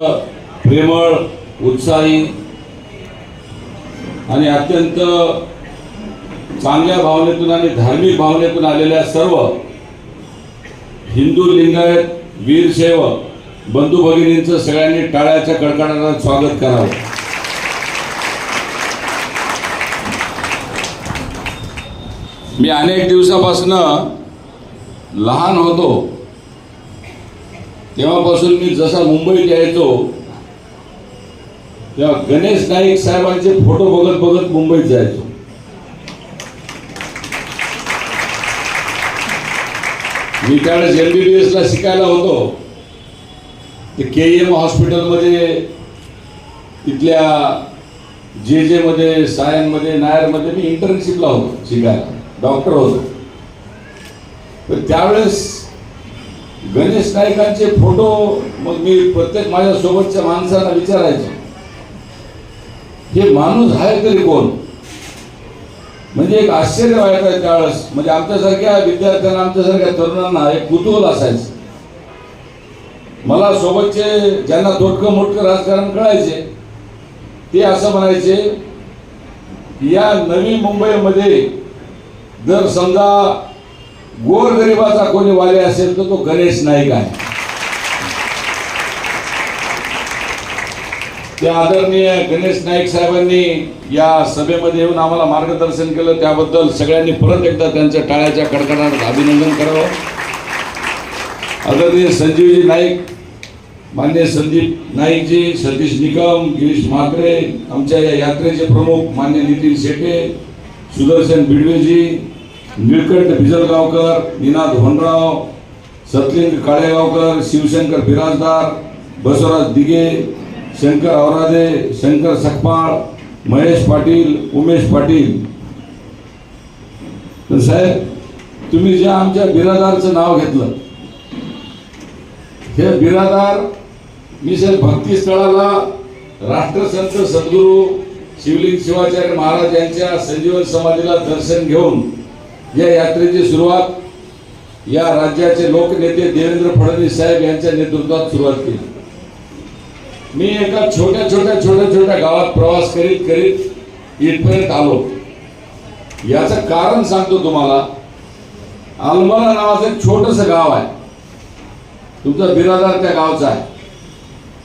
प्रेमळ उत्साही आणि अत्यंत चांगल्या भावनेतून आणि धार्मिक भावनेतून आलेल्या सर्व हिंदू लिंगायत वीरशैव बंधू भगिनींचं सगळ्यांनी टाळ्याच्या कडकडाटात स्वागत करावं. मी अनेक दिवसापासून लहान होतो. तेव्हापासून मी जसा मुंबईत यायचो तेव्हा गणेश नाईक साहेबांचे फोटो बघत बघत मुंबईत जायचो. मी त्यावेळेस एम बी बी एसला शिकायला होतो. ते के एम हॉस्पिटलमध्ये तिथल्या जे जे मध्ये सायनमध्ये नायरमध्ये मी इंटर्नशिपला होतो शिकायला. डॉक्टर होतो. तर त्यावेळेस गणेश नाईकांचे फोटो मग मी प्रत्येक माझ्या सोबतच्या माणसांना विचारायचो. हे माणूस आहे तरी कोण? म्हणजे एक आश्चर्य व्हायचं त्यावेळेस. म्हणजे आमच्यासारख्या विद्यार्थ्यांना आमच्यासारख्या तरुणांना एक कुतूहल असायचं. मला सोबतचे ज्यांना थोडकं मोठकं राजकारण कळायचे ते असं म्हणायचे या नवी मुंबईमध्ये जर समजा गोरगरिबाचा कोणी वाले असेल तर तो गणेश नाईक आहे. त्या आदरणीय गणेश नाईक साहेबांनी या सभेमध्ये येऊन आम्हाला मार्गदर्शन केलं. त्याबद्दल सगळ्यांनी परत एकदा त्यांच्या टाळ्याच्या कडकडाट अभिनंदन करावं. आदरणीय संजीवजी नाईक मान्य संदीप नाईकजी सतीश निकम गिरीश म्हात्रे आमच्या या यात्रेचे प्रमुख मान्य नितीन शेटे सुदर्शन बिडवेजी निळकंठ भिजलगावकर निनाद होनराव सतलिंग काळेगावकर शिवशंकर बिराजदार बसवराज दिगे शंकर आवरादे शंकर सकपाळ महेश पाटील उमेश पाटील. तर साहेब तुम्ही ज्या आमच्या बिरादारचं नाव घेतलं हे बिरादार मी साहेब भक्तीस्थळाला राष्ट्रसंत सद्गुरू शिवलिंग शिवाचार्य महाराज यांच्या संजीवन समाधीला दर्शन घेऊन या यात्रेची सुरुवात या राज्याचे लोकनेते देवेंद्र फडणवीस साहेब यांच्या नेतृत्वात सुरुवात केली. मी एका छोट्या छोट्या छोट्या छोट्या गावात प्रवास करीत करीत इथपर्यंत आलो. याचं कारण सांगतो तुम्हाला. अलमला नावाचं एक छोटस गाव आहे. तुमचा बिरादार त्या गावचा आहे.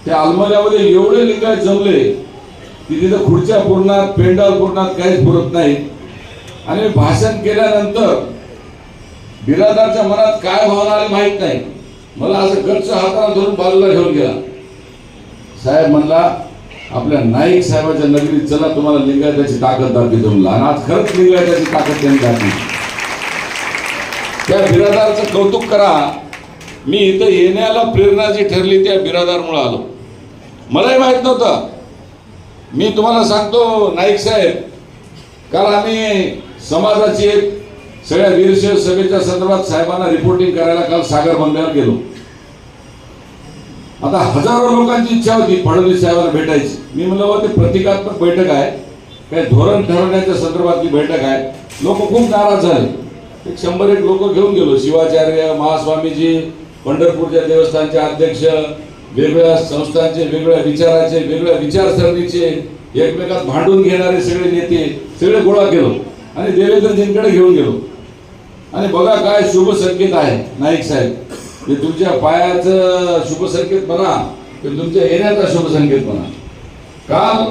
त्या अलमल्यामध्ये एवढे लिंगायत जमले की तिथं खुर्च्या पुरणार पेंडाल पुरणार काहीच पुरत नाही. आणि भाषण केल्यानंतर बिरादारच्या मनात काय भावना आली माहीत नाही. मला असं गच्च हाताला धरून बाजूला घेऊन गेला. साहेब म्हणला आपल्या नाईक साहेबाच्या नगरीत चला तुम्हाला लिंगायताची ताकद दाखवतो म्हणला आणि आज खरंच लिंगायताची ताकद त्यांनी दाखवली त्या बिरादारचं कौतुक करा. मी इथं येण्याला प्रेरणा जी ठरली त्या बिरादारमुळे आलो. मलाही माहीत नव्हतं. मी तुम्हाला सांगतो नाईक साहेब काल आम्ही समाजाची एक सगळ्या वीरशैव सभेच्या संदर्भात साहेबांना रिपोर्टिंग करायला काल सागर बंगल्यावर गेलो. आता हजारो लोकांची इच्छा होती फडणवीस साहेबांना भेटायची. मी म्हणलं ते प्रतिकात्मक बैठक आहे. काही धोरण ठरवण्याच्या संदर्भातली बैठक आहे. लोक खूप नाराज झाले. एक शंभर एक लोक घेऊन गेलो. शिवाचार्य महास्वामीजी पंढरपूरच्या देवस्थानचे अध्यक्ष वेगवेगळ्या संस्थांचे वेगवेगळ्या विचाराचे वेगवेगळ्या विचारसरणीचे एकमेकात भांडून घेणारे सगळे नेते सगळे गोळा केलो. आणि देवेंद्रजींकडे घेऊन गेलो. आणि बघा काय शुभ संकेत आहे नाईक साहेब. हे तुमच्या पायाचं शुभ संकेत म्हणा की तुमच्या येण्याचा शुभ संकेत म्हणा. काल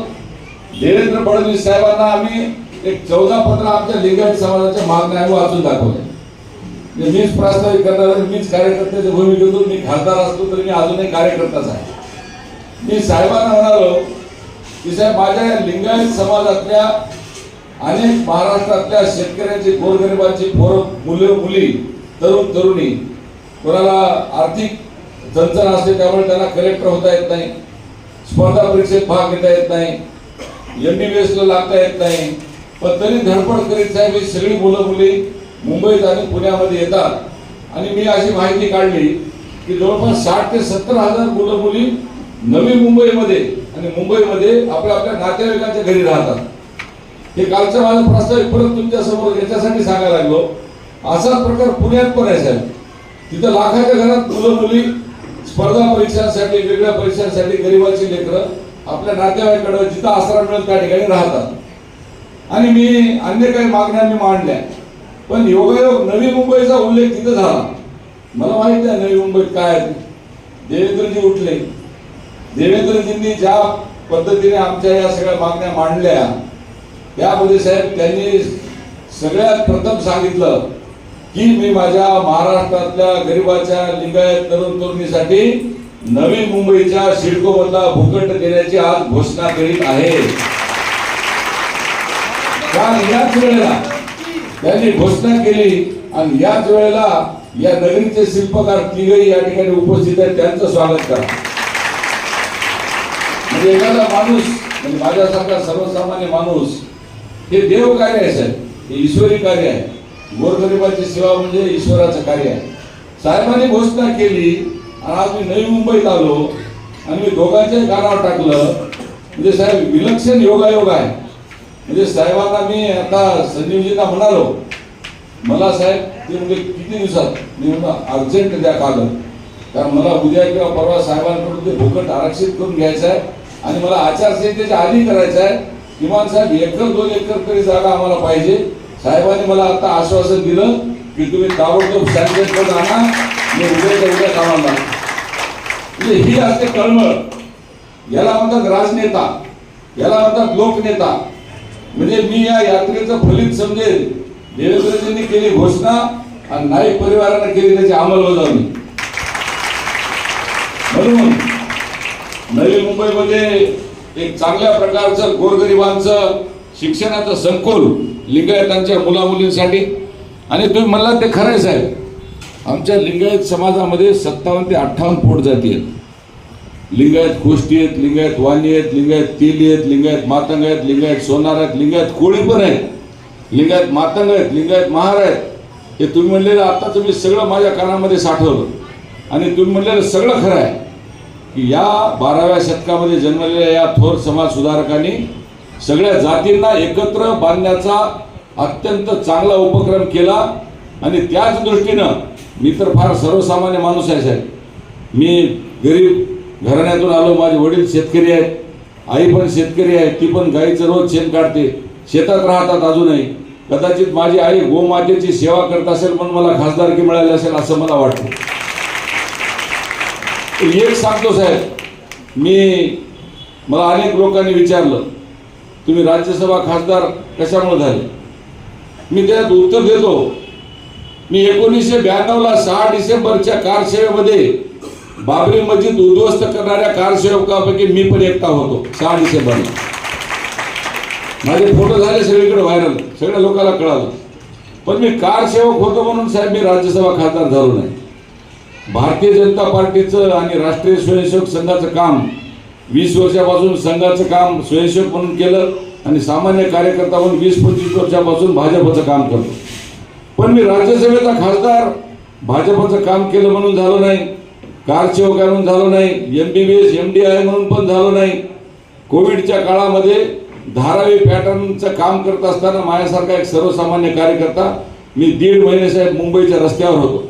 देवेंद्र फडणवीस साहेबांना आम्ही एक चौदा पत्र आमच्या लिंगायत समाजाच्या मागण्या आम्ही वाचून दाखवले म्हणजे मीच प्रास्ताविक करणार आणि मीच कार्यकर्त्याच्या भूमिकेतून मी खासदार असतो तरी मी अजूनही कार्यकर्ताच आहे. मी साहेबांना म्हणालो की साहेब माझ्या लिंगायत समाजातल्या अनेक महाराष्ट्रातल्या शेतकऱ्यांची गोरगरिबांची पोर मुलं मुली तरुण तरुणी कोणाला आर्थिक चणचण असते त्यामुळे त्यांना कलेक्टर होता येत नाही. स्पर्धा परीक्षेत भाग घेता येत नाही. एम बी बी एसला लागता येत नाही. पण तरी धडपड करीत साहेब ही सगळी मुलं मुली मुंबईत आणि पुण्यामध्ये येतात. आणि मी अशी माहिती काढली की जवळपास साठ ते सत्तर हजार मुलं मुली नवी मुंबईमध्ये आणि मुंबईमध्ये आपल्या आपल्या नातेवाईकांच्या घरी राहतात. हे कालचं माझं प्रस्तावित परत तुमच्यासमोर याच्यासाठी सांगायला लागलो. असाच प्रकार पुण्यात पण आहे साहेब. तिथं लाखाच्या घरात मुलं मुली स्पर्धा परीक्षांसाठी वेगळ्या परीक्षांसाठी गरिबाची लेकरं आपल्या नातेवाईकडं जिथं आसरा मिळत त्या ठिकाणी राहतात. आणि मी अन्य काही मागण्या मी मांडल्या. पण योगायोग नवी मुंबईचा उल्लेख तिथं झाला. मला माहिती आहे नवी मुंबईत काय आहे. देवेंद्रजी उठले. देवेंद्रजींनी ज्या पद्धतीने आमच्या या सगळ्या मागण्या मांडल्या त्यामध्ये साहेब त्यांनी सगळ्यात प्रथम सांगितलं की मी माझ्या महाराष्ट्रातल्या गरिबाच्या लिंगायत तरुण तरुणीसाठी नवी मुंबईच्या सिडको मधला भूखंड देण्याची आज घोषणा करीत आहे. कारण याच वेळेला त्यांनी घोषणा केली आणि याच वेळेला या नगरीचे शिल्पकार तिघही या ठिकाणी उपस्थित आहेत त्यांचं स्वागत करा. म्हणजे एखादा माणूस म्हणजे माझ्यासारखा सर्वसामान्य माणूस हे देव कार्य आहे साहेब. हे ईश्वरी कार्य आहे. गोरगरिबाची सेवा म्हणजे ईश्वराचं कार्य आहे. साहेबांनी घोषणा केली आणि आज मी नवी मुंबईत आलो आणि मी दोघांच्याही कानावर टाकलं. म्हणजे साहेब विलक्षण योगायोग आहे. म्हणजे साहेबांना मी आता संजीवजींना म्हणालो मला साहेब ते म्हणजे किती दिवसात? मी म्हणून अर्जंट द्या कागद कारण मला उद्या किंवा परवा साहेबांकडून ते भूखंड आरक्षित करून घ्यायचं आहे आणि मला आचारसंहितेच्या आधी करायचं आहे. किमान साहेब एकर दोन एकर तरी जागा आम्हाला पाहिजे. साहेबांनी मला आता आश्वासन दिलं की तुम्ही ताबडतोब सँक्शन करून आणा मी उद्या कामाला म्हणजे ही असते कळमळ. याला म्हणतात राजनेता. याला म्हणतात लोकनेता. म्हणजे मी या यात्रेचं फलित समजेल. देवेंद्रजींनी केली घोषणा आणि नाईक परिवाराने केली त्याची अंमलबजावणी. म्हणून नवी मुंबईमध्ये एक चांगल्या प्रकारचं गोरगरिबांचं शिक्षणाचं संकुल लिंगायतांच्या मुलामुलींसाठी. आणि तुम्ही म्हणला ते खरंय आहे साहेब. आमच्या लिंगायत समाजामध्ये सत्तावन्न ते अठ्ठावन्न पोट जाती आहेत. लिंगायत गोष्टी आहेत लिंगायत वाणी आहेत लिंगायत तेली आहेत लिंगायत मातंग आहेत लिंगायत सोनार आहेत लिंगायत कोळी पण आहेत. लिंगायत मातंग आहेत लिंगायत महार आहेत. हे तुम्ही म्हणलेलं आता तुम्ही सगळं माझ्या कानामध्ये साठवलं. आणि तुम्ही म्हणलेलं सगळं खरं आहे. की या बाराव्या शतकामध्ये जन्मलेल्या या थोर समाज सुधारकांनी सगळ्या जातींना एकत्र बांधण्याचा अत्यंत चांगला उपक्रम केला. आणि त्याच दृष्टीनं मी तर फार सर्वसामान्य माणूस आहे साहेब. मी गरीब घराण्यातून आलो माझे वडील शेतकरी आहेत आई पण शेतकरी आहे ती पण गाईचं रोज शेण काढते शेतात राहतात अजूनही. कदाचित माझी आई गोमातेची सेवा करत असेल पण मला खासदारकी मिळाली असेल असं मला वाटतं. एक सांगतो साहेब मी मला अनेक लोकांनी विचारलं तुम्ही राज्यसभा खासदार कशामुळे झाले? मी त्यात उत्तर देतो मी एकोणीसशे ब्याण्णवला सहा डिसेंबरच्या कारसेवेमध्ये बाबरी मस्जिद उद्ध्वस्त करणाऱ्या कारसेवकापैकी मी पण एकटा होतो सहा डिसेंबरला. माझे फोटो झाले सगळीकडे व्हायरल सगळ्या लोकांना कळालं. पण मी कारसेवक होतो म्हणून साहेब मी राज्यसभा खासदार झालो नाही. भारतीय जनता पार्टीचं आणि राष्ट्रीय स्वयंसेवक संघाचं काम वीस वर्षापासून संघाचं काम स्वयंसेवक म्हणून केलं आणि सामान्य कार्यकर्ता म्हणून वीस पंचवीस वर्षापासून भाजपचं काम करतो. पण मी राज्यसभेचा खासदार भाजपचं काम केलं म्हणून झालो नाही कारसेवक आहे म्हणून झालो नाही M B B S M D I म्हणून पण झालो नाही. कोविडच्या काळामध्ये धारावी पॅटर्नचं काम करत असताना माझ्यासारखा एक सर्वसामान्य कार्यकर्ता मी दीड महिने साहेब मुंबईच्या रस्त्यावर होतो.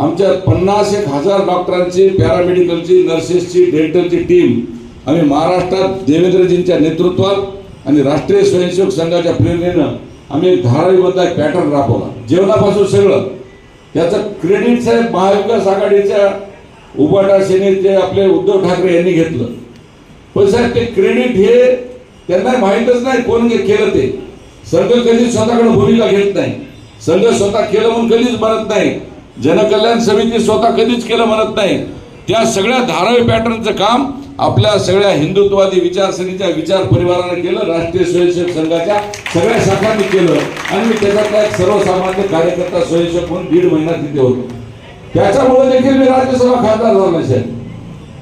आमच्या पन्नास एक हजार डॉक्टरांची पॅरामेडिकलची नर्सेसची डेंटलची टीम आम्ही महाराष्ट्रात देवेंद्रजींच्या नेतृत्वात आणि राष्ट्रीय स्वयंसेवक संघाच्या प्रेरणेनं आम्ही एक धारावीमधला एक पॅटर्न राबवला. जेवणापासून सगळं. त्याचं क्रेडिट साहेब महाविकास आघाडीच्या उबाटा सेनेचे आपले उद्धव ठाकरे यांनी घेतलं. पण साहेब ते क्रेडिट हे त्यांना माहीतच नाही कोण केलं ते. संघ कधीच स्वतःकडे भूमिका घेत नाही. संघ स्वतः केलं म्हणून कधीच बनत नाही. जनकल्याण समिती स्वतः कधीच केलं म्हणत नाही. त्या सगळ्या धारावी पॅटर्नचं काम आपल्या सगळ्या हिंदुत्ववादी विचारसरणीच्या विचार परिवाराने केलं राष्ट्रीय स्वयंसेवक संघाच्या सगळ्या शाखांनी केलं. आणि मी त्याच्यातला एक सर्वसामान्य कार्यकर्ता स्वयंसेवक म्हणून दीड महिना तिथे होतो. त्याच्यामुळे देखील मी राज्यसभा खासदार झालो नाही साहेब.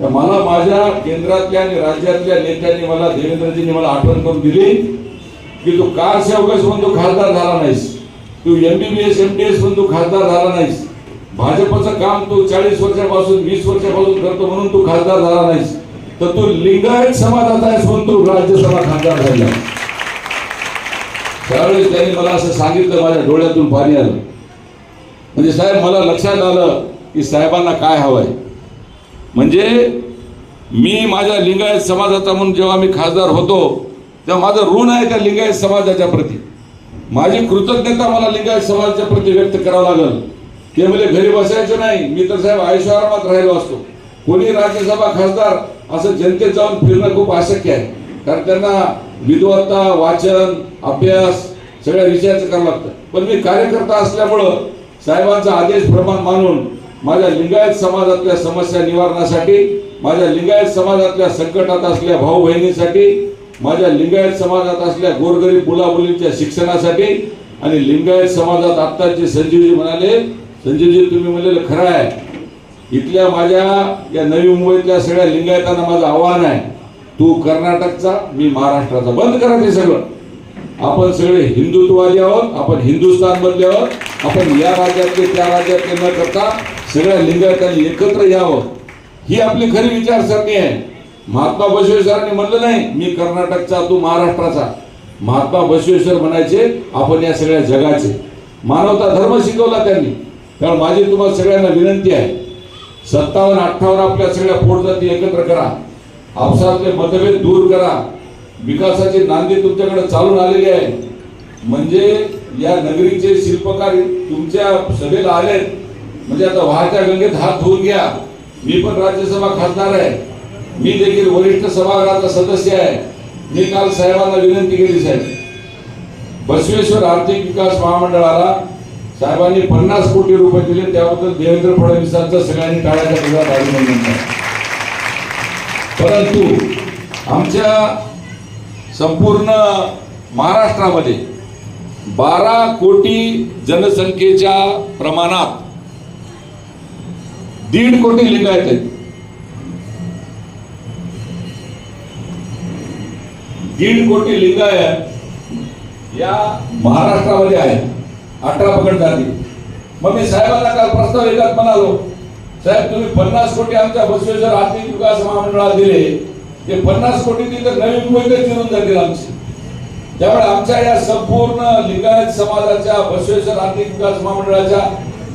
तर मला माझ्या केंद्रातल्या आणि राज्यातल्या नेत्यांनी मला देवेंद्रजींनी मला आठवण करून दिली की तू कार सेवकच म्हणून तू खासदार झाला नाहीस. तू एमबीबीएस एमडीएस म्हणून तू खासदार झाला नाहीस. भाजपचं काम तू चाळीस वर्षापासून वीस वर्षापासून करतो म्हणून तू खासदार झाला नाहीस. तर तू लिंगायत समाजाचा आहेस म्हणून तू राज्यसभा खासदार झाला. त्यावेळेस त्यांनी मला असं सांगितलं माझ्या डोळ्यातून पाणी आलं. म्हणजे साहेब मला लक्षात आलं की साहेबांना काय हवंय. म्हणजे मी माझ्या लिंगायत समाजाचा म्हणून जेव्हा मी खासदार होतो तेव्हा माझं ऋण आहे त्या लिंगायत समाजाच्या प्रती? माझी कृतज्ञता मला लिंगायत समाजाच्या प्रती व्यक्त करावं लागलं. ते म्हणजे घरी बसायचं नाही. मी तर साहेब आयुष्यारामात राहिलो असतो. कोणी राज्यसभा खासदार असं जनतेत जाऊन फिरणं खूप अशक्य आहे. कारण त्यांना विद्वत्ता वाचन अभ्यास सगळ्या विषयाचं करावं लागतं. पण मी कार्यकर्ता असल्यामुळं साहेबांचा आदेश प्रमाण मानून माझ्या लिंगायत समाजातल्या समस्या निवारणासाठी माझ्या लिंगायत समाजातल्या संकटात असल्या भाऊ बहिणींसाठी माझ्या लिंगायत समाजात असल्या गोरगरीब मुलामुलींच्या शिक्षणासाठी आणि लिंगायत समाजात आत्ताचे संजीवजी म्हणाले संजीवजी तुम्ही म्हणलेलं खरं आहे. इथल्या माझ्या या नवी मुंबईतल्या सगळ्या लिंगायतांना माझं आव्हान आहे. तू कर्नाटकचा मी महाराष्ट्राचा. बंद करा ते सगळं. आपण सगळे हिंदुत्ववादी आहोत आपण हिंदुस्थान मधले आहोत आपण या राज्यातले त्या राज्यातले न करता सगळ्या लिंगायतांनी एकत्र यावं. ही आपली खरी विचारसरणी आहे. महात्मा बसवेश्वरांनी म्हणलं नाही मी कर्नाटकचा तू महाराष्ट्राचा. महात्मा बसवेश्वर म्हणायचे आपण या सगळ्या जगाचे. मानवता धर्म शिकवला त्यांनी. कारण माझी तुम्हाला सगळ्यांना विनंती आहे. सत्तावन्न अठ्ठावन्न आपल्या सगळ्या पोटजाती एकत्र करा. आपसातले मतभेद दूर करा. विकासाची नांदी तुमच्याकडे चालून आलेली आहे. म्हणजे या नगरीचे शिल्पकार तुमच्या सभेला आलेत. म्हणजे आता वाहत्या गंगेत हात धुवून घ्या. मी पण राज्यसभा खासदार आहे. मी देखील वरिष्ठ सभागृहाचा सदस्य आहे. मी काल साहेबांना विनंती केली साहेब. बसवेश्वर आर्थिक विकास महामंडळाला साहेबांनी पन्नास कोटी रुपये दिले त्याबद्दल देवेंद्र फडणवीसांचं सगळ्यांनी टाळ्याच्या गजरात अभिनंदन परंतु आमच्या संपूर्ण महाराष्ट्रामध्ये बारा कोटी जनसंख्येच्या प्रमाणात दीड कोटी लिंगायत आहेत. दीड कोटी लिंगायत या महाराष्ट्रामध्ये आहेत. अठरा पकड झाली. मग मी साहेबांना काल प्रस्ताव येतात म्हणालो साहेब तुम्ही पन्नास कोटी आमच्या बसवेश्वर आर्थिक विकास महामंडळाला दिले. ते पन्नास कोटी तिथं नवी मुंबईतच चिरून जातील आमची. त्यामुळे आमच्या या संपूर्ण लिंगायत समाजाच्या बसवेश्वर आर्थिक विकास महामंडळाच्या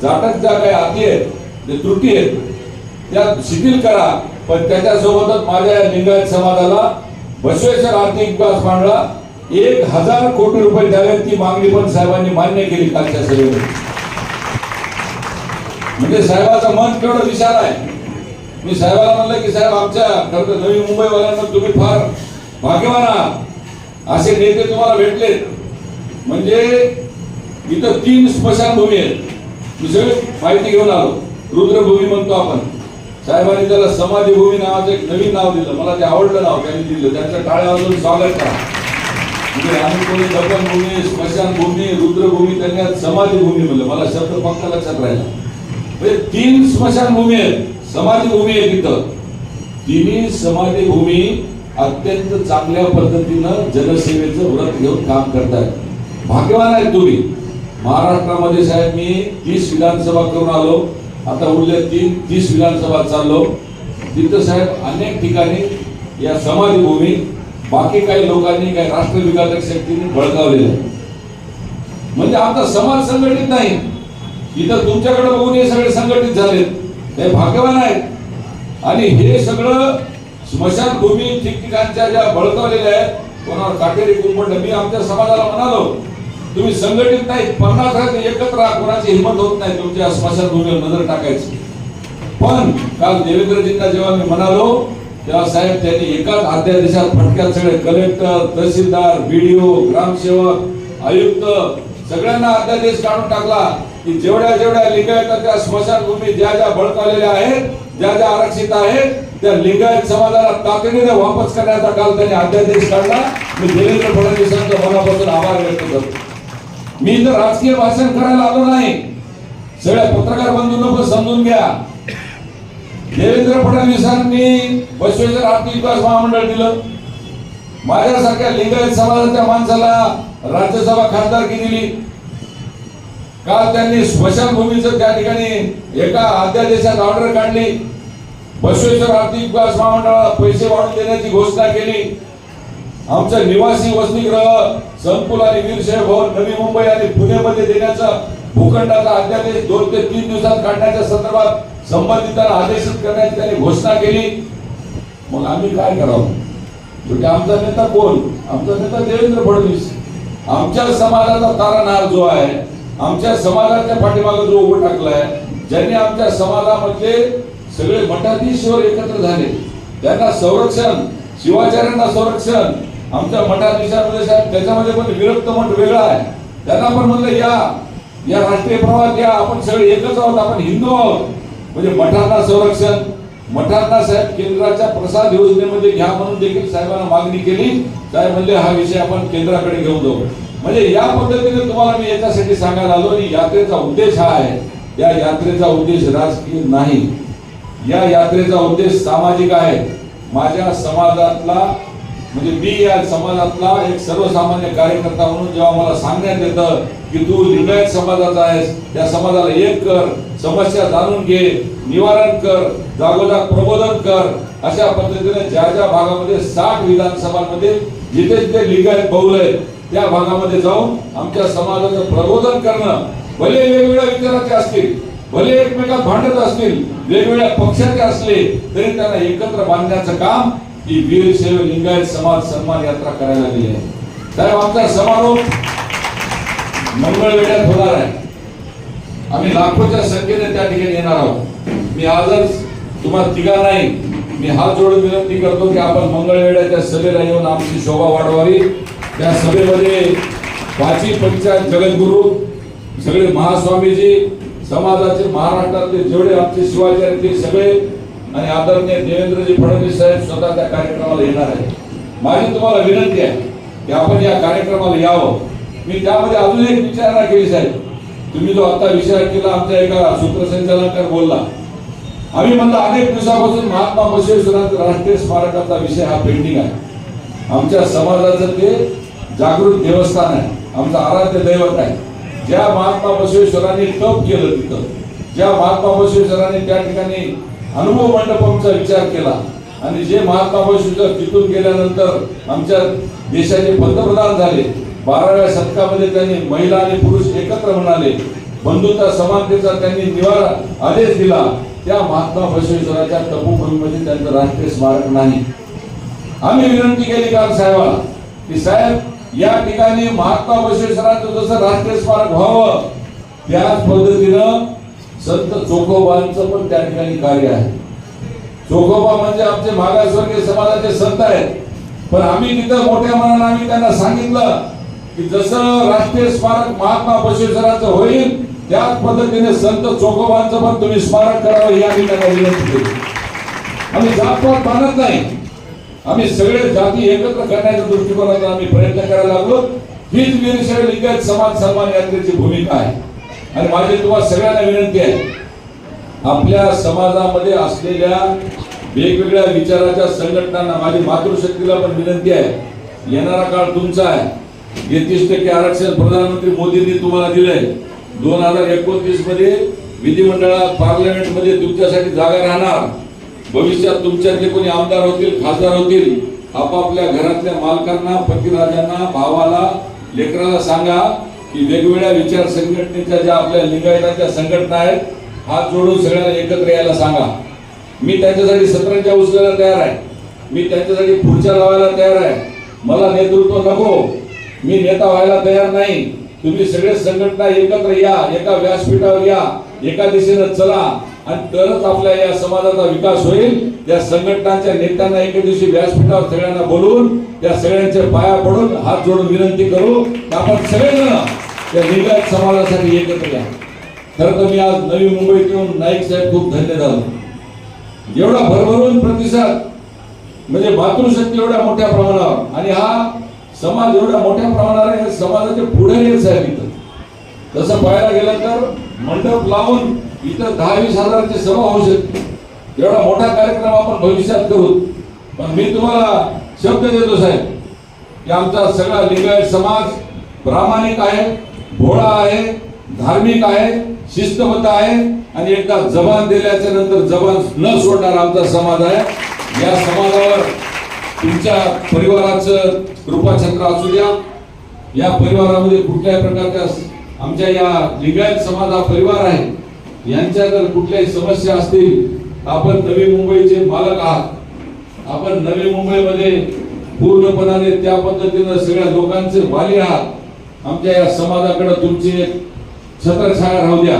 जाटक ज्या काही आधी आहेत जे त्रुटी आहेत त्या शिथिल करा. पण त्याच्यासोबतच माझ्या या लिंगायत समाजाला बसवेश्वर आर्थिक विकास महामंडळा एक हजार कोटी रुपये द्यावेत ती मागणी पण साहेबांनी मान्य केली कालच्या सभेमध्ये. म्हणजे साहेबाचं मन केवढं विशाल आहे. मी साहेबाला म्हणलं की साहेब आमच्या खरं तर नवी मुंबईवाल्यांना तुम्ही फार भाग्यवान आहात. असे नेते तुम्हाला भेटलेत. म्हणजे इथं तीन स्मशानभूमी आहेत. मी सगळी माहिती घेऊन आलो. रुद्रभूमी म्हणतो आपण. साहेबांनी त्याला समाधीभूमी नावाचं एक नवीन नाव दिलं. मला ते आवडलं नाव त्यांनी दिलं. त्यांचं टाळ्या वाजवून स्वागत करा. म्हणजे आम्ही कोणी दफनभूमी स्मशानभूमी रुद्रभूमी त्यांनी आज समाधीभूमी म्हणलं. मला शब्द फक्त लक्षात राहिला. म्हणजे तीन स्मशानभूमी आहेत. समाधीभूमी आहे तिथं. तिन्ही समाधीभूमी अत्यंत चांगल्या पद्धतीनं जनसेवेचं व्रत घेऊन काम करतायत. भाग्यवान आहेत तुम्ही. महाराष्ट्रामध्ये साहेब मी तीस विधानसभा करून आलो. आता उरल्या तीन तीस विधानसभा चाललो. तिथं साहेब अनेक ठिकाणी या समाधीभूमी बाकी काही लोकांनी काही राष्ट्र विघातक शक्तीने बळकावलेलं आहे. म्हणजे आमचा समाज संघटित नाही. इथं तुमच्याकडे बघून हे सगळे संघटित झालेत. हे भाग्यवान आहेत. आणि हे सगळं स्मशानभूमी ठिकठिकाणच्या ज्या बळकावलेल्या आहेत कोणावर काटेरी कुंपण मी आमच्या समाजाला म्हणालो तुम्ही संघटित नाही. पन्नास राहते एकत्र राहा. कोणाची हिंमत होत नाही तुमच्या स्मशानभूमीवर नजर टाकायची. पण काल देवेंद्रजींना जेव्हा मी म्हणालो तेव्हा साहेब त्यांनी एकाच अध्यादेशात फटक्यात सगळे कलेक्टर तहसीलदार बीडीओ ग्रामसेवक आयुक्त सगळ्यांना अध्यादेश काढून टाकला की जेवढ्या जेवढ्या लिंगायताच्या स्मशानभूमी ज्या ज्या बळकावलेल्या आहेत ज्या ज्या आरक्षित आहेत त्या लिंगायत समाजाला तातडीने वापस करण्याचा काल त्यांनी अध्यादेश काढला. मी देवेंद्र फडणवीसांचा मनापासून आभार व्यक्त करतो. मी इथं राजकीय भाषण करायला आलो नाही. सगळ्या पत्रकार बंधूंना पण समजून घ्या. देवेंद्र फडणवीसांनी बसवेश्वर आर्थिक विकास महामंडळ दिलं. माझ्यासारख्या लिंगायत समाजाच्या माणसाला राज्यसभा खासदारकी दिली काल त्यांनी स्मशानभूमीचं त्या ठिकाणी एका अध्यादेशात ऑर्डर काढली. बसवेश्वर आर्थिक विकास महामंडळाला पैसे वाढून देण्याची घोषणा केली. आमचं निवासी वसतिगृह संकुल आणि वीरशैव भवन नवी मुंबई आणि पुणेमध्ये देण्याचा भूखंडाचा अध्यादेश दोन ते तीन दिवसात काढण्याच्या संदर्भात संबंधितांना आदेशित करण्याची त्यांनी घोषणा केली. मग आम्ही काय करावं? म्हणजे आमचा नेता कोण? आमचा नेता देवेंद्र फडणवीस. आमच्या समाजाचा तारणहार जो आहे आमच्या समाजाच्या पाठीमागे जो उभं टाकलाय ज्यांनी आमच्या समाजामध्ये सगळे मठाधीश्वर एकत्र झाले त्यांना संरक्षण शिवाचार्यांना संरक्षण आमच्या मठाधीशांमध्ये साहेब त्याच्यामध्ये पण विरक्त मठ वेगळा आहे. त्यांना पण म्हणलं या या राष्ट्रीय प्रवाहात या आपण सगळे एकच आहोत आपण हिंदू आहोत. म्हणजे मठांना संरक्षण मठांना साहेब केंद्राच्या प्रसाद योजनेमध्ये घ्या म्हणून देखील साहेबांना मागणी केली. साहेब म्हणले हा विषय आपण केंद्राकडे घेऊन जाऊ. म्हणजे या पद्धतीने तुम्हाला मी याच्यासाठी सांगायला आलो आणि यात्रेचा उद्देश हा आहे. या यात्रेचा उद्देश राजकीय नाही. या यात्रेचा उद्देश सामाजिक आहे. माझ्या समाजातला म्हणजे मी या समाजातला एक सर्वसामान्य कार्यकर्ता म्हणून जेव्हा मला सांगण्यात येतं की तू लिंगायत समाजाचा आहेस त्या समाजाला एक कर समस्या जाणून घे निवारण कर जागोजाग प्रबोधन कर अशा पद्धतीने ज्या ज्या भागामध्ये साठ विधानसभांमध्ये जिथे जिथे लिंगायत बहुल आहे त्या भागामध्ये जाऊन आमच्या समाजाचं प्रबोधन करणं. भले वेगवेगळ्या विचाराचे असतील भले एकमेकात भांडत असतील वेगवेगळ्या पक्षाचे असले तरी त्यांना एकत्र बांधण्याचं काम ही वीरशैव लिंगायत समाज सन्मान यात्रा करायला गेली. आहे साहेब आमचा समारोप मंगळवेड्यात होणार आहे. आम्ही लाखोच्या संख्येने त्या ठिकाणी येणार आहोत. मी आजच तुम्हाला तिघा नाही मी हात जोडून विनंती करतो की आपण मंगळवेड्याच्या सभेला येऊन आमची शोभा वाढवावी. त्या सभेमध्ये वाची पंचायत जगद्गुरू सगळे महास्वामीजी समाजाचे महाराष्ट्रातले जेवढे आमचे शिवाचार्य ते सगळे आणि आदरणीय देवेंद्रजी फडणवीस साहेब स्वतः त्या कार्यक्रमाला येणार आहे माझी तुम्हाला विनंती आहे की आपण या कार्यक्रमाला यावं. मी त्यामध्ये अजून एक विचारणा केली साहेब. तुम्ही जो आता विचार केला आमच्या एका सूत्रसंचालकांवर बोलला. आम्ही म्हणलं अनेक दिवसापासून महात्मा बसवेश्वरांचा राष्ट्रीय स्मारकाचा विषय हा पेंडिंग आहे. आमच्या समाजाचं ते जागृत देवस्थान आहे. आमचं आराध्य दैवत आहे. ज्या महात्मा बसवेश्वरांनी तप केलं तिथं ज्या महात्मा बसवेश्वरांनी त्या ठिकाणी अनुभव मंडपमचा विचार केला. आणि जे महात्मा बसवेश्वर तिथून गेल्यानंतर आमच्या देशाचे पंतप्रधान झाले. बाराव्या शतकामध्ये त्यांनी महिला आणि पुरुष एकत्र म्हणाले. बंधुता समानतेचा त्यांनी निवारा आदेश दिला. त्या महात्मा बसवेश्वराच्या तपोभूमीमध्ये त्यांचं राष्ट्रीय स्मारक नाही. आम्ही विनंती केली काल साहेबाला? की साहेब या ठिकाणी महात्मा बसवेश्वराचं जसं राष्ट्रीय स्मारक व्हावं त्याच पद्धतीनं संत चोखोबांचं पण त्या ठिकाणी कार्य आहे. चोखोबा म्हणजे आमचे मागासवर्गीय समाजाचे संत आहेत. पण आम्ही तिथं मोठ्या मनाने आम्ही त्यांना सांगितलं की जसं राष्ट्रीय स्मारक महात्मा बसवेश्वराचं होईल त्याच पद्धतीने संत चोखोबांचं पण तुम्ही स्मारक करावं ही आम्ही त्यांना विनंती केली. आम्ही जातपात मानत नाही. आम्ही सगळे जाती एकत्र करण्याच्या दृष्टिकोनातून आम्ही प्रयत्न करायला लागलो. हीच वीरशैव लिंगायत समाज सन्मान यात्रेची भूमिका आहे. आणि माझी तुम्हाला सगळ्यांना विनंती आहे आपल्या समाजामध्ये असलेल्या वेगवेगळ्या विचाराच्या संघटनांना माझी मातृशक्तीला पण विनंती आहे. येणारा काळ तुमचा आहे. एकतीस टक्के आरक्षण प्रधानमंत्री मोदींनी तुम्हाला दिलंय. दोन हजार एकोणतीसमध्ये विधिमंडळात पार्लमेंटमध्ये तुमच्यासाठी जागा राहणार. भविष्यात तुमच्यातले कोणी आमदार होतील खासदार होतील आपापल्या घरातल्या मालकांना पतिराजांना भावाला लेकराला सांगा की वेगवेगळ्या विचार संघटनेच्या ज्या आपल्या लिंगायताच्या संघटना आहेत हात जोडून सगळ्यांना एकत्र यायला सांगा. मी त्यांच्यासाठी सत्रांच्या उचलायला तयार आहे. मी त्यांच्यासाठी खुर्च्या लावायला तयार आहे. मला नेतृत्व नको. मी नेता व्हायला तयार नाही. तुम्ही सगळे संघटना एकत्र या. एका व्यासपीठावर या. एका दिशेनं चला. आणि तरच आपल्या या समाजाचा विकास होईल. त्या संघटनांच्या नेत्यांना एके दिवशी व्यासपीठावर सगळ्यांना बोलून त्या सगळ्यांच्या पाया पडून हात जोडून विनंती करू आपण सगळेजण त्या लिंगायत समाजासाठी एकत्र या. खरं तर मी आज नवी मुंबईत येऊन नाईक साहेब खूप धन्य झालो एवढा भरभरून प्रतिसाद म्हणजे मातृशक्ती एवढ्या मोठ्या प्रमाणावर. आणि हा समाज एवढ्या मोठ्या प्रमाणावर आहे, समाजाचे पुढे येत साहेब इथं. तसं पाहायला गेलं तर मंडप लावून इथं दहा वीस हजाराची सभा होऊ शकते. एवढा मोठा कार्यक्रम आपण भविष्यात करू. पण मी तुम्हाला शब्द देतो साहेब की आमचा सगळा लिंगायत समाज प्रामाणिक आहे भोळा आहे धार्मिक आहे शिस्तबद्ध आहे आणि एकदा जबान दिल्याच्या नंतर जबान न सोडणारा आमचा समाज आहे. या समाजावर तुमच्या परिवाराचं कृपाछत्र असू द्या. या परिवारामध्ये कुठल्याही प्रकारच्या आमच्या या लिंगायत समाज हा परिवार आहे. यांच्या जर कुठल्याही समस्या असतील आपण नवी मुंबईचे मालक आहात. आपण नवी मुंबईमध्ये पूर्णपणाने त्या पद्धतीनं सगळ्या लोकांचे वाली आहात. आमच्या या समाजाकडे तुमची एक छत्रछाया राहू द्या.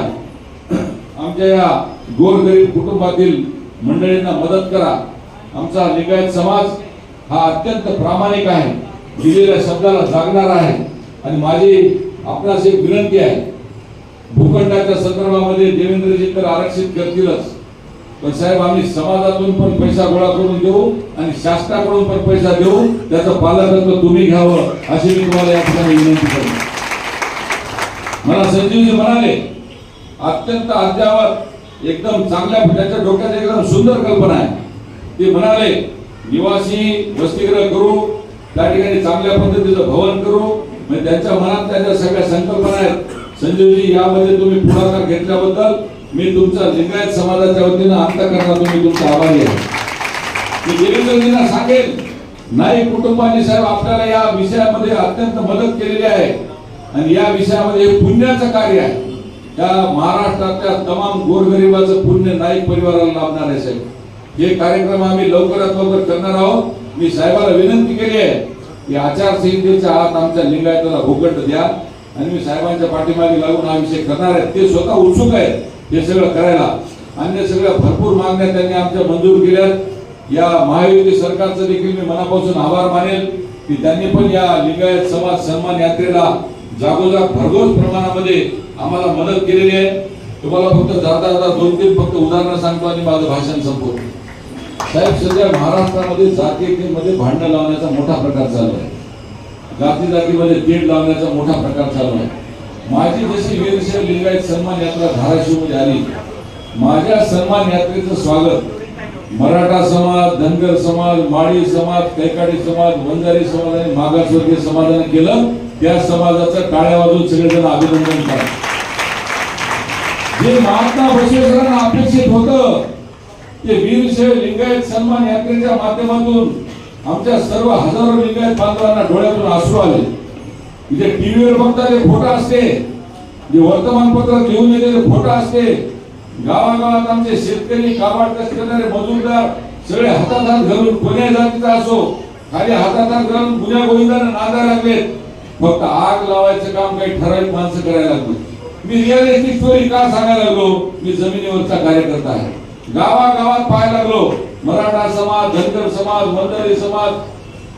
आमच्या या गोरगरीब कुटुंबातील मंडळींना मदत करा. आमचा लिंगायत समाज हा अत्यंत प्रामाणिक आहे. दिलेल्या शब्दाला जागणार आहे. आणि माझी आपणास एक विनंती आहे. भूखंडाच्या संदर्भामध्ये देवेंद्रजी तर आरक्षित करतीलच. पण साहेब आम्ही समाजातून पण पैसा गोळा करून देऊ आणि शासनाकडून पण पैसा देऊ त्याचं पालकत्व तुम्ही घ्यावं अशी मी तुम्हाला या ठिकाणी विनंती करतो. मला संजीवजी म्हणाले अत्यंत अद्यावत एकदम चांगल्या त्याच्या डोक्यात एकदम सुंदर कल्पना आहे. ते म्हणाले निवासी वसतिगृह करू त्या ठिकाणी चांगल्या पद्धतीचं भवन करू म्हणजे त्यांच्या मनात त्याच्या सगळ्या संकल्पना आहेत. संजीवजी यामध्ये तुम्ही पुढाकार घेतल्याबद्दल मी तुमचा लिंगायत समाजाच्या वतीनं अंतकरणातून तुम्ही तुमचा आभारी आहे. मी देवेंद्रजींना सांगेल नाईक कुटुंबाने साहेब आपल्याला या विषयामध्ये अत्यंत मदत केलेली आहे. आणि या विषयामध्ये पुण्याचं कार्य आहे. त्या महाराष्ट्रातल्या तमाम गोरगरिबाचं पुण्य नाईक परिवाराला लाभणार आहे साहेब. हे कार्यक्रम आम्ही लवकरात लवकर करणार आहोत. मी साहेबाला विनंती केली आहे की आचारसंहितेच्या आत आमच्या लिंगायताला भूखंड द्या. आणि मी साहेबांच्या पाठीमागे लागून हा विषय करणार आहे. ते स्वतः उत्सुक आहेत हे सगळं करायला. अन्य सगळ्या भरपूर मागण्या त्यांनी आमच्या मंजूर केल्यात. या महायुती सरकारचं देखील मी मनापासून आभार मानेल की त्यांनी पण या लिंगायत समाज सन्मान यात्रेला जागोजाग भरघोस प्रमाणामध्ये आम्हाला मदत केलेली आहे. तुम्हाला फक्त जाता जाता दोन तीन फक्त उदाहरणं सांगतो आणि माझं भाषण संपवतो. साहेब सध्या महाराष्ट्रामध्ये जातीमध्ये भांडण लावण्याचा मोठा प्रकार चालू आहे. जाती जातीमध्ये तीड लावण्याचा मोठा प्रकार चालू आहे. माझी जशी वीरशैव लिंगायत सन्मान यात्रा धाराशिवमध्ये आली माझ्या सन्मान यात्रेचं स्वागत मराठा समाज धनगर समाज माळी समाज कैकाडी समाज वंजारी समाज आणि मागासवर्गीय समाजाने केलं त्या समाजाचं टाळ्या वाजवून सगळेजण अभिनंदन करा जे महात्मा बसवेश्वरांना अपेक्षित होतं ते वीरशैव लिंगायत सन्मान यात्रेच्या माध्यमातून आमच्या सर्व हजारो लिंगायत बांधवांना डोळ्यातून आसू आले. इथे टीव्हीवर बघता ते फोटो असते. जे वर्तमानपत्रात घेऊन येते फोटो असते. गावागावात आमचे शेतकरी काबाड कष्ट करणारे मजूरदार सगळे हातात हात घालून कोण्या जातीचा असो खाली हातात हात घालून गुन्ह्या गोविंदाने नांदायला लागलेत. फक्त आग लावायचं काम काही ठराविक माणसं करायला लागली. मी रिअलिस्टिक स्टोरी का सांगायला लागलो? मी जमिनीवरचा कार्यकर्ता आहे. गावागावात पाहायला लागलो. मराठा समाज धनगर समाज मंदरी समाज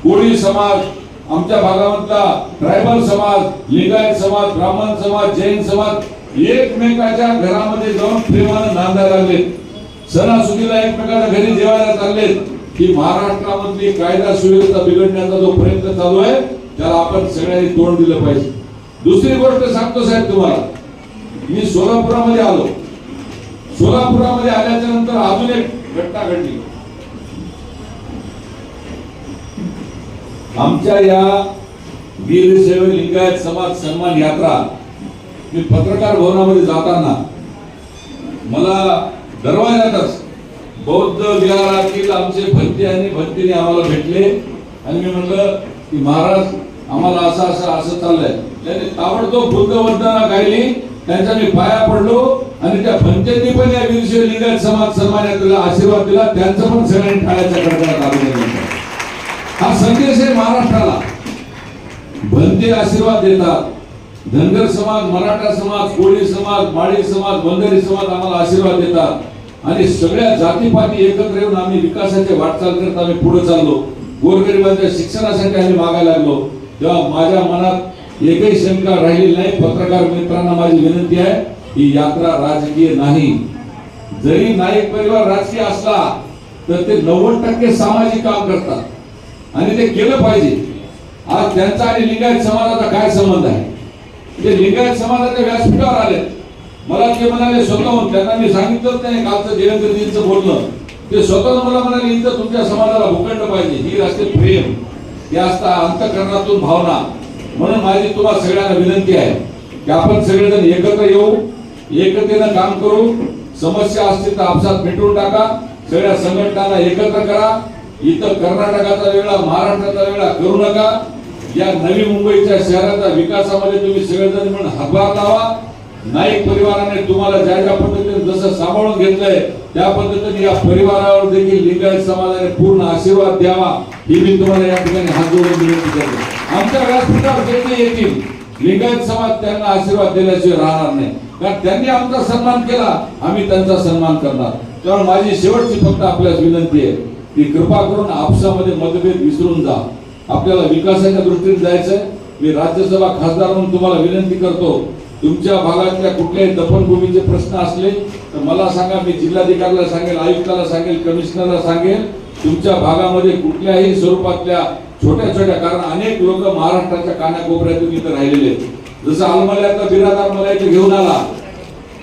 कोळी समाज आमच्या भागामधला ट्रायबल समाज लिंगायत समाज ब्राह्मण समाज जैन समाज एकमेकाच्या घरामध्ये जाऊन प्रेमानं नांदायला लागले. सणासुदीला एकमेकाच्या घरी जेवायला चाललेत की महाराष्ट्रामधली कायदा सुव्यवस्था बिघडण्याचा जो प्रयत्न चालू आहे त्याला आपण सगळ्यांनी तोंड दिलं पाहिजे. दुसरी गोष्ट सांगतो साहेब तुम्हाला. मी सोलापुरामध्ये आलो. सोलापुरामध्ये आल्याच्यानंतर अजून एक घटना घडली. आमच्या या वीरशैव लिंगायत समाज सन्मान यात्रा मी पत्रकार भवनामध्ये जाताना मला दरवाजातच बौद्ध विहारातील आमचे भक्ती आणि भंतीने आम्हाला भेटले. आणि मी म्हणलं की महाराज आम्हाला असं असं असं चाललंय. त्यांनी ताबडतोब बुद्ध वंदना गायली. त्यांचा मी पाया पडलो आणि त्या भंतेंनी पण या वीरशैव लिंगायत समाज सन्मान यात्रेला आशीर्वाद दिला. त्यांचं पण सगळ्यांनी टाळ्याच्या कडकडाट आलं हा संदेश आहे महाराष्ट्राला. भंते आशीर्वाद देतात. धनगर समाज मराठा समाज कोळी समाज माळी समाज बंधारी समाज आम्हाला आशीर्वाद देतात. आणि सगळ्या जातीपाती एकत्र येऊन आम्ही विकासाची वाटचाल करत आम्ही पुढे चाललो. गोरगरिबांच्या शिक्षणासाठी आम्ही मागायला लागलो. तेव्हा माझ्या मनात एकही शंका राहिली नाही. पत्रकार मित्रांना माझी विनंती आहे ही यात्रा राजकीय नाही. जरी नाईक परिवार राजकीय असला तर ते नव्वद टक्के सामाजिक काम करतात. आणि ते केलं पाहिजे. आज त्यांचा आणि लिंगायत समाजाचा काय संबंध आहे? ते लिंगायत समाजाच्या व्यासपीठावर आले मला ते म्हणाले स्वतःहून त्यांना मी सांगितलंच नाही कालचं देवेंद्रजींचं बोलणं. ते स्वतः मला म्हणाले इथं तुमच्या समाजाला भूखंड पाहिजे ही असते प्रेम. हे असता अंतकरणातून भावना. म्हणून माझी तुम्हाला सगळ्यांना विनंती आहे की आपण सगळेजण एकत्र येऊ एकतेनं काम करू. समस्या असतील तर आपसात मिटवून टाका. सगळ्या संघटनांना एकत्र करा. इथं कर्नाटकाचा वेगळा महाराष्ट्राचा वेगळा करू नका. या नवी मुंबईच्या शहराच्या विकासामध्ये तुम्ही सगळेजण म्हणून हातभार लावा. नाईक परिवाराने तुम्हाला ज्या ज्या पद्धतीने जसं सांभाळून घेतलंय त्या पद्धतीने या परिवारावर देखील लिंगायत समाजाने पूर्ण आशीर्वाद द्यावा ही मी तुम्हाला या ठिकाणी हात जोडून विनंती करतो. आमच्या व्यासपीठावर जे येतील. लिंगायत समाज त्यांना आशीर्वाद दिल्याशिवाय राहणार नाही. कारण त्यांनी आमचा सन्मान केला आम्ही त्यांचा सन्मान करणार. त्यामुळे माझी शेवटची फक्त आपल्यास विनंती आहे. की कृपा करून आपसामध्ये मतभेद विसरून जा. आपल्याला विकासाच्या दृष्टीने जायचंय. मी राज्यसभा खासदार म्हणून तुम्हाला विनंती करतो तुमच्या भागातल्या कुठल्याही दफनभूमीचे प्रश्न असले तर मला सांगा मी जिल्हाधिकाऱ्याला सांगेल आयुक्ताला सांगेल कमिशनरला सांगेल तुमच्या भागामध्ये कुठल्याही स्वरूपातल्या छोट्या छोट्या कारण अनेक लोक महाराष्ट्राच्या कानाकोपऱ्यातून इथं राहिलेले जसं अलमल्याचा बिरादार मला इथे घेऊन आला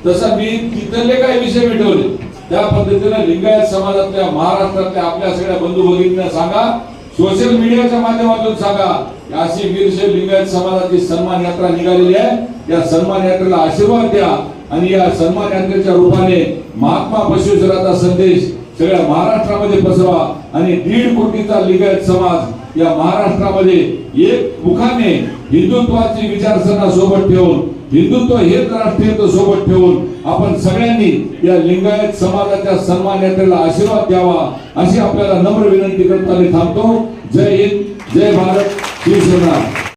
तसा मी तिथले काही विषय मिटवले. त्या पद्धतीने लिंगायत समाजातल्या महाराष्ट्रातल्या आपल्या सगळ्या बंधू भगिनींना सांगा सोशल मीडियाच्या माध्यमातून सांगा अशी वीरशैव लिंगायत समाजाची सन्मान यात्रा निघालेली आहे. या सन्मान यात्रेला आशीर्वाद द्या आणि या सन्मान यात्रेच्या रूपाने महात्मा बसवेश्वराचा संदेश सगळ्या महाराष्ट्रामध्ये पसरवा आणि दीड कोटीचा लिंगायत समाज या महाराष्ट्रामध्ये एक मुखाने हिंदुत्वाची विचारसरणा सोबत ठेवून हिंदुत्व हेच राष्ट्रीय सोबत ठेवून आपण सगळ्यांनी या लिंगायत समाजाच्या सन्मान यात्रेला आशीर्वाद द्यावा अशी आपल्याला नम्र विनंती करताना थांबतो. जय हिंद जय भारत श्री शिवराम